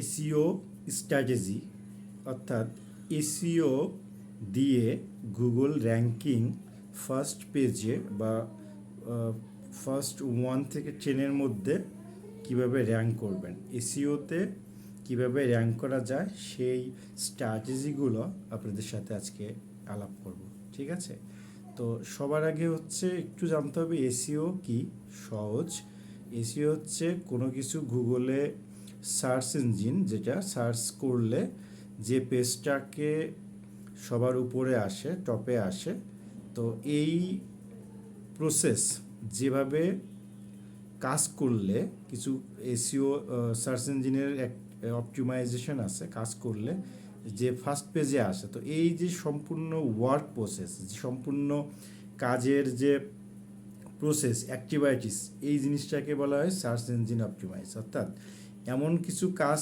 SEO strategy, অর্থাৎ SEO দিয়ে Google ranking first পেজে বা ফার্স্ট ওয়ান থেকে টেনের মধ্যে কীভাবে র্যাঙ্ক করবেন। এসিওতে কীভাবে র্যাঙ্ক করা যায়, সেই স্ট্র্যাটেজিগুলো আপনাদের সাথে আজকে আলাপ করব, ঠিক আছে? তো সবার আগে হচ্ছে একটু জানতে হবে এসিও কি? সহজ। এসিও হচ্ছে কোনো কিছু গুগলে সার্চ ইঞ্জিন যেটা সার্চ করলে যে পেজটাকে সবার উপরে আসে, টপে আসে, তো এই প্রসেস যেভাবে কাজ করলে, কিছু এসিও সার্চ ইঞ্জিনের এক অপটিমাইজেশন আছে, কাজ করলে যে ফার্স্ট পেজে আসে, তো এই যে সম্পূর্ণ ওয়ার্ক প্রসেস যে সম্পূর্ণ কাজের যে প্রসেস অ্যাক্টিভাইটিস এই জিনিসটাকে বলা হয় সার্চ ইঞ্জিন অপটিমাইজ অর্থাৎ এমন কিছু কাজ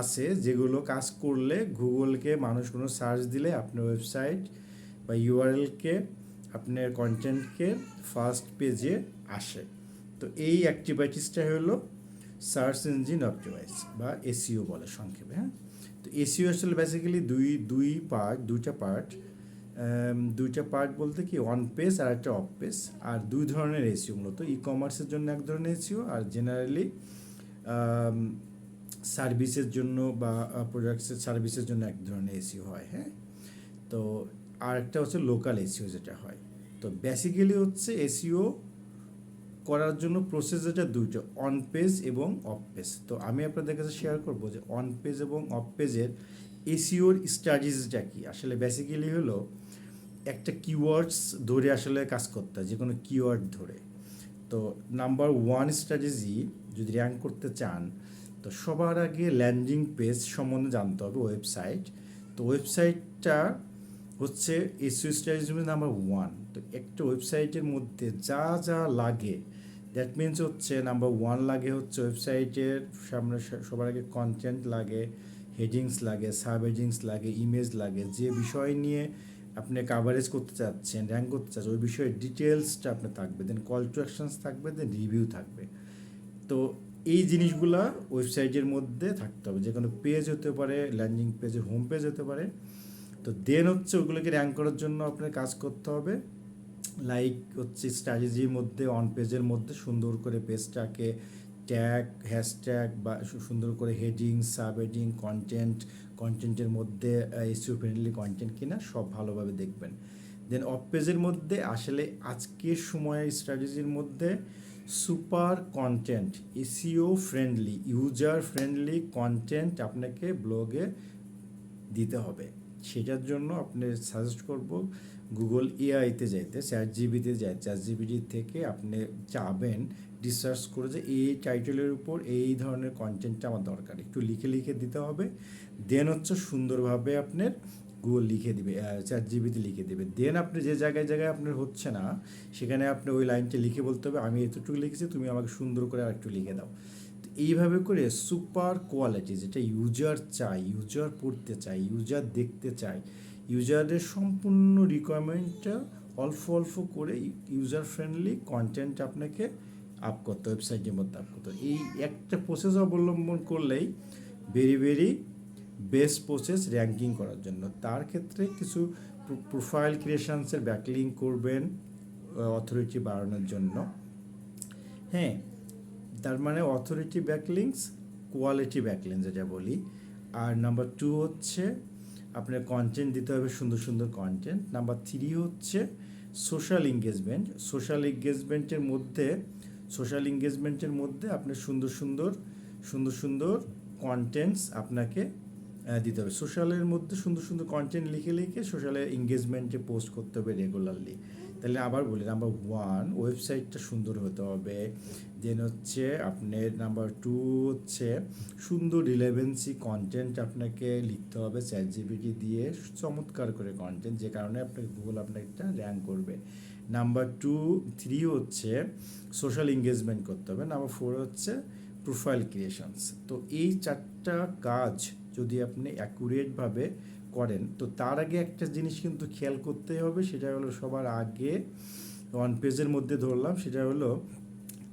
আছে যেগুলো কাজ করলে গুগলকে মানুষ কোনো সার্চ দিলে আপনার ওয়েবসাইট বা ইউআরএলকে আপনার কন্টেন্টকে ফার্স্ট পেজে আসে। তো এই অ্যাক্টিভিটিসটা হলো সার্চ ইঞ্জিন অপটিমাইজ বা এসিও বলে সংক্ষেপে হ্যাঁ? তো এসিও আসলে বেসিক্যালি দুই দুই পার্ট দুইটা পার্ট দুইটা পার্ট বলতে কি অন পেজ আর একটা অফ পেজ আর দুই ধরনের এসিও মূলত। ই কমার্সের জন্য এক ধরনের এসিও আর জেনারেলি সার্ভিসের জন্য বা প্রোডাক্টসের সার্ভিসের জন্য এক ধরনের এসিও হয় হ্যাঁ? তো আর একটা হচ্ছে লোকাল এসিও যেটা হয়। তো বেসিক্যালি হচ্ছে এসিও করার জন্য প্রসেস যেটা দুইটা অন পেজ এবং অফ পেজ তো আমি আপনাদের কাছে শেয়ার করব যে অন পেজ এবং অফ পেজের এসিওর স্ট্র্যাটেজিটা কি? আসলে বেসিক্যালি হলো একটা কিওয়ার্ডস ধরে আসলে কাজ করতে হয় যে কোনো কিওয়ার্ড ধরে। তো নাম্বার ওয়ান স্ট্র্যাটেজি যদি র্যাঙ্ক করতে চান, তো সবার আগে ল্যান্ডিং পেজ সম্বন্ধে জানতে হবে ওয়েবসাইট। তো ওয়েবসাইটটা হচ্ছে এসিও স্ট্র্যাটেজি নাম্বার ওয়ান। তো একটা ওয়েবসাইটের মধ্যে যা যা লাগে, দ্যাট মিনস হচ্ছে নাম্বার ওয়ান লাগে হচ্ছে ওয়েবসাইটের সামনে সবার আগে কন্টেন্ট লাগে, হেডিংস লাগে, সাব হেডিংস লাগে, ইমেজ লাগে, যে বিষয় নিয়ে আপনি কাভারেজ করতে চাচ্ছেন র্যাঙ্ক করতে চাচ্ছেন, ওই বিষয়ে ডিটেলসটা আপনার থাকবে। দেন কল টু অ্যাকশনস থাকবে, দেন রিভিউ থাকবে। তো এই জিনিসগুলা ওয়েবসাইটের মধ্যে থাকতে হবে। যে কোনো পেজ হতে পারে ল্যান্ডিং পেজের হোম পেজ হতে পারে। তো দেন হচ্ছে ওগুলোকে র্যাঙ্ক করার জন্য আপনার কাজ করতে হবে। লাইক হচ্ছে স্ট্র্যাটেজির মধ্যে অন পেজের মধ্যে সুন্দর করে পেজটাকে ট্যাগ হ্যাশট্যাগ বা সুন্দর করে হেডিং সাব হেডিং কন্টেন্ট কন্টেন্টের মধ্যে এসিও ফ্রেন্ডলি কন্টেন্ট কিনা সব ভালোভাবে দেখবেন। দেন অফ পেজের মধ্যে আসলে আজকের সময়ের স্ট্র্যাটেজির মধ্যে super content SEO friendly, user friendly content আপনাকে ব্লগে দিতে হবে। সেটার জন্য আপনি সাজেস্ট করব গুগল এআইতে যাইতে চ্যাট জিবিতে যাই চ্যাট জিবিটি থেকে আপনি চাবেন রিসার্চ করে যে এই টাইটেলের উপর এই ধরনের কন্টেন্টটা আমার দরকার। একটু লিখে লিখে দিতে হবে। দেন হচ্ছে সুন্দরভাবে আপনার গুগল লিখে দিবে চ্যাট জিবিতে লিখে দেবে। দেন আপনি যে জায়গায় জায়গায় আপনার হচ্ছে না, সেখানে আপনি ওই লাইনটা লিখে বলতে হবে, আমি এতটুকু লিখেছি, তুমি আমাকে সুন্দর করে আর একটু লিখে দাও। তো এইভাবে করে সুপার কোয়ালিটি যেটা ইউজার চাই ইউজার পড়তে চাই ইউজার দেখতে চাই ইউজারের সম্পূর্ণ রিকোয়ারমেন্টটা অল্প অল্প করে ইউজার ফ্রেন্ডলি কন্টেন্ট আপনাকে আপ করতে ওয়েবসাইটের মধ্যে আপ করতে এই একটা প্রসেস অবলম্বন করলেই very very best process ranking করার জন্য। তার ক্ষেত্রে কিছু প্রোফাইল ক্রিয়েশনসের ব্যাকলিং করবেন অথরিটি বাড়ানোর জন্য। হ্যাঁ তার মানে অথরিটি ব্যাকলিংস কোয়ালিটি ব্যাকলিংস যেটা বলি। আর নাম্বার টু হচ্ছে আপনার কন্টেন্ট দিতে হবে সুন্দর সুন্দর কন্টেন্ট নাম্বার থ্রি হচ্ছে সোশ্যাল এঙ্গেজমেন্ট সোশ্যাল এঙ্গেজমেন্টের মধ্যে সোশ্যাল এঙ্গেজমেন্টের মধ্যে আপনার সুন্দর সুন্দর সুন্দর সুন্দর কন্টেন্টস আপনাকে দিতে হবে। সোশ্যালের মধ্যে সুন্দর সুন্দর কন্টেন্ট লিখে লিখে সোশ্যালে এঙ্গেজমেন্টে পোস্ট করতে হবে রেগুলারলি তাহলে আবার বলি নাম্বার ওয়ান ওয়েবসাইটটা সুন্দর হতে হবে। দেন হচ্ছে আপনার নাম্বার টু হচ্ছে সুন্দর রিলেভেন্সি কন্টেন্ট আপনাকে লিখতে হবে চ্যাট জিবিটি দিয়ে, চমৎকার করে কন্টেন্ট যে কারণে আপনাকে গুগল আপনাকে একটা র্যাঙ্ক করবে। নাম্বার টু থ্রি হচ্ছে সোশ্যাল এঙ্গেজমেন্ট করতে হবে। নাম্বার ফোর হচ্ছে প্রোফাইল ক্রিয়েশনস তো এই চারটা কাজ যদি আপনি অ্যাকুরেটভাবে করেন। তো তার আগে একটা জিনিস কিন্তু খেয়াল করতে হবে, সেটা হলো সবার আগে ওয়ান পেজের মধ্যে ধরলাম, সেটা হলো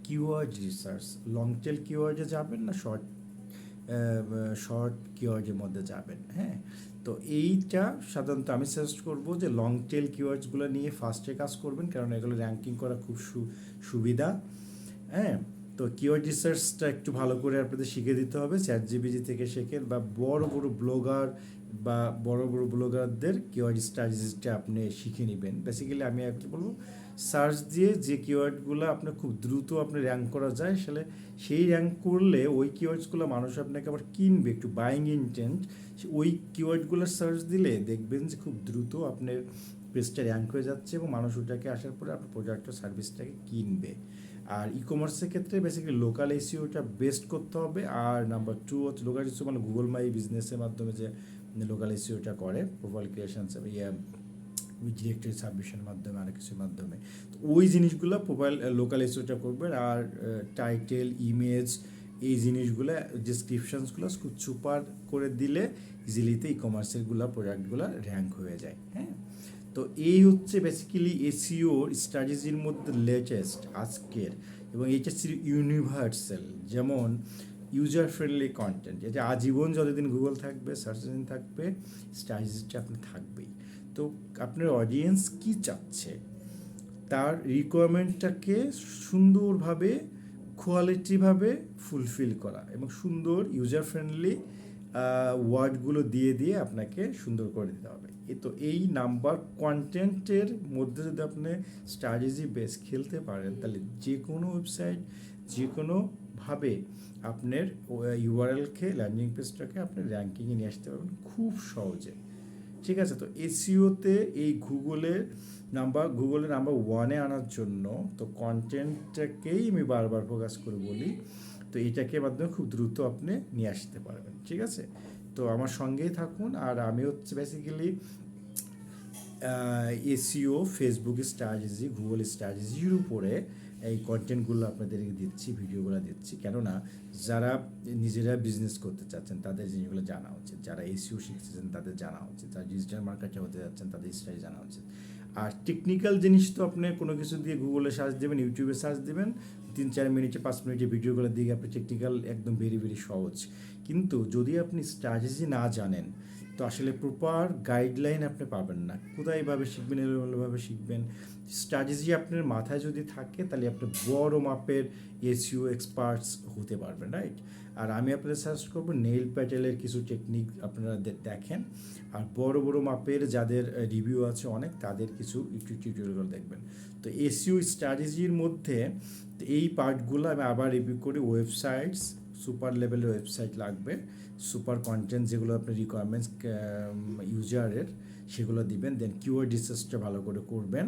কিওয়ার্ড রিসার্চ লং টেল কিওয়ার্ডে যাবেন না শর্ট শর্ট কিওয়ার্ডের মধ্যে যাবেন হ্যাঁ? তো এইটা সাধারণত আমি সাজেস্ট করব যে লং টেল কিওয়ার্ডসগুলো নিয়ে ফার্স্টে কাজ করবেন, কারণ এগুলো র্যাঙ্কিং করা খুব সুবিধা হ্যাঁ? তো কিওয়ার্ড রিসার্চটা একটু ভালো করে আপনাদের শিখে দিতে হবে। চ্যাট জিবিজি থেকে শেখেন বা বড় বড় ব্লগার বা বড় বড় ব্লগারদের কিওয়ার্ড স্ট্র্যাটেজিটা আপনি শিখে নেবেন। বেসিক্যালি আমি একটু বলব সার্চ দিয়ে যে কিওয়ার্ডগুলো আপনার খুব দ্রুত আপনি র্যাঙ্ক করা যায়, সেলে সেই র্যাঙ্ক করলে ওই কিওয়ার্ডসগুলো মানুষ আপনাকে আবার কিনবে, একটু বাইং ইন্টেন্ট ওই কিওয়ার্ডগুলো সার্চ দিলে দেখবেন যে খুব দ্রুত আপনার পেজটা র্যাঙ্ক হয়ে যাচ্ছে এবং মানুষ ওটাকে আসার পরে আপনার প্রোডাক্ট সার্ভিসটাকে কিনবে। আর ই কমার্সের ক্ষেত্রে বেসিক্যালি লোকাল এসিওটা বেস্ট করতে হবে। আর নাম্বার টু হচ্ছে লোকাল এসিও মানে গুগল মাই বিজনেসের মাধ্যমে যে লোকাল এসিওটা করে প্রোফাইল ক্রিয়েশন ডিরেক্টরি সাবমিশনের মাধ্যমে, আর কিছুর মাধ্যমে। তো ওই জিনিসগুলো প্রোফাইল লোকাল এসিওটা করবেন আর টাইটেল ইমেজ এই জিনিসগুলো ডিসক্রিপশনসগুলো খুব সুপার করে দিলে ইজিলিতে ই কমার্সেরগুলো প্রোডাক্টগুলো র্যাঙ্ক হয়ে যায়। হ্যাঁ? তো এই হচ্ছে বেসিক্যালি এসিওর স্ট্র্যাটেজির মধ্যে লেটেস্ট আজকের এবং ছিল ইউনিভার্সাল যেমন ইউজার ফ্রেন্ডলি কন্টেন্ট এটা আজীবন যতদিন গুগল থাকবে সার্চ ইঞ্জিন থাকবে স্ট্র্যাটেজিটা আপনি থাকবেই। তো আপনার অডিয়েন্স কি চাচ্ছে? তার রিকোয়ারমেন্টটাকে সুন্দরভাবে কোয়ালিটিভাবে ফুলফিল করা এবং সুন্দর ইউজার ফ্রেন্ডলি ওয়ার্ডগুলো দিয়ে দিয়ে আপনাকে সুন্দর করে দিতে হবে। এ তো এই নাম্বার কন্টেন্টের মধ্যে যদি আপনি স্ট্র্যাটেজি বেস খেলতে পারেন, তাহলে যে কোনো ওয়েবসাইট, যে কোনোভাবে আপনার ইউআরএলকে ল্যান্ডিং পেজটাকে আপনি র্যাঙ্কিংয়ে নিয়ে আসতে পারবেন খুব সহজে। ঠিক আছে? তো এসিওতে এই গুগলের নাম্বার গুগলের নাম্বার ওয়ানে আনার জন্য তো কন্টেন্টটাকেই আমি বারবার ফোকাস করে বলি তো এটাকে মাধ্যমে খুব দ্রুত আপনি নিয়ে আসতে পারবেন, ঠিক আছে? তো আমার সঙ্গেই থাকুন আর আমি হচ্ছে basically SEO Facebook strategy Google স্ট্র্যাটেজির উপরে এই কন্টেন্টগুলো আপনাদেরকে দিচ্ছি ভিডিওগুলো দিচ্ছি। কেননা যারা নিজেরা বিজনেস করতে চাচ্ছেন, তাদের জিনিসগুলো জানা উচিত। যারা এসিও শিখতেছেন তাদের জানা উচিত। যারা ডিজিটাল মার্কেটে হতে যাচ্ছেন তাদের স্ট্র্যাটেজি জানা উচিত। আর টেকনিক্যাল জিনিস তো আপনি কোনো কিছু দিয়ে গুগলে সার্চ দেবেন ইউটিউবে সার্চ দেবেন, তিন চার মিনিটে, পাঁচ মিনিটে ভিডিওগুলো দিয়ে আপনি টেকনিক্যাল একদম ভেরি ভেরি সহজ। কিন্তু যদি আপনি স্ট্র্যাটেজি না জানেন তো আসলে প্রপার গাইডলাইন আপনি পাবেন না। কোথায় এভাবে শিখবেন এভাবে শিখবেন? স্ট্র্যাটেজি আপনার মাথায় যদি থাকে, তাহলে আপনি বড় মাপের এসিও এক্সপার্টস হতে পারবেন রাইট আর আমি আপনাদের সাজেস্ট করব নেইল প্যাটেলের কিছু টেকনিক আপনারা দেখেন। আর বড় বড় মাপের যাদের রিভিউ আছে অনেক, তাদের কিছু ইউটিউব টিউটোরিয়াল দেখবেন। তো এসিও স্ট্র্যাটেজির মধ্যে এই পার্টগুলো আমি আবার রিভিউ করি ওয়েবসাইটস সুপার লেভেলের ওয়েবসাইট লাগবে সুপার কন্টেন্ট যেগুলো আপনার রিকোয়ারমেন্টস ইউজারের সেগুলো দিবেন দেন কিওয়ার্ড রিসার্চটা ভালো করে করবেন।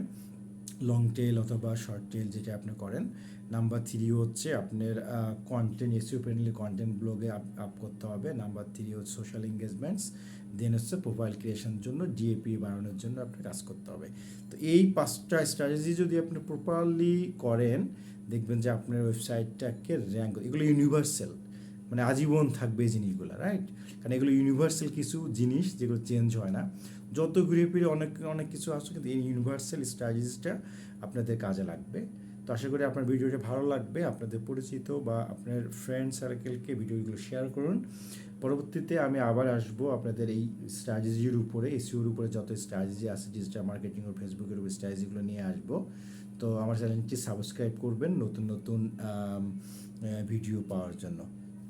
লং টেল অথবা শর্ট টেল যেটা আপনি করেন। নাম্বার থ্রি হচ্ছে আপনার কন্টেন্ট এসিও ফ্রেন্ডলি কন্টেন্ট ব্লগে আপ আপ করতে হবে। নাম্বার থ্রি হচ্ছে সোশ্যাল এঙ্গেজমেন্টস দেন হচ্ছে প্রোফাইল ক্রিয়েশনের জন্য ডিএপি বাড়ানোর জন্য আপনার কাজ করতে হবে। তো এই পাঁচটা স্ট্র্যাটেজি যদি আপনি প্রপারলি করেন, দেখবেন যে আপনার ওয়েবসাইটটাকে র্যাঙ্ক এগুলো ইউনিভার্সাল মানে আজীবন থাকবে এই জিনিসগুলো রাইট কারণ এগুলো ইউনিভার্সাল কিছু জিনিস যেগুলো চেঞ্জ হয় না। যত ঘুরে ফিরে অনেক অনেক কিছু আসছে কিন্তু এই ইউনিভার্সাল স্ট্র্যাটেজিসটা আপনাদের কাজে লাগবে। তো আশা করি আপনার ভিডিওটা ভালো লাগবে, আপনাদের পরিচিত বা আপনার ফ্রেন্ড সার্কেলকে ভিডিওগুলো শেয়ার করুন। পরবর্তীতে আমি আবার আসব আপনাদের এই স্ট্র্যাটেজির উপরে এসিওর উপরে যত স্ট্র্যাটেজি আছে ডিজিটাল মার্কেটিং ও ফেসবুকের উপর স্ট্র্যাটেজিগুলো নিয়ে আসব। তো আমার চ্যানেলটি সাবস্ক্রাইব করবেন নতুন নতুন ভিডিও পাওয়ার জন্য।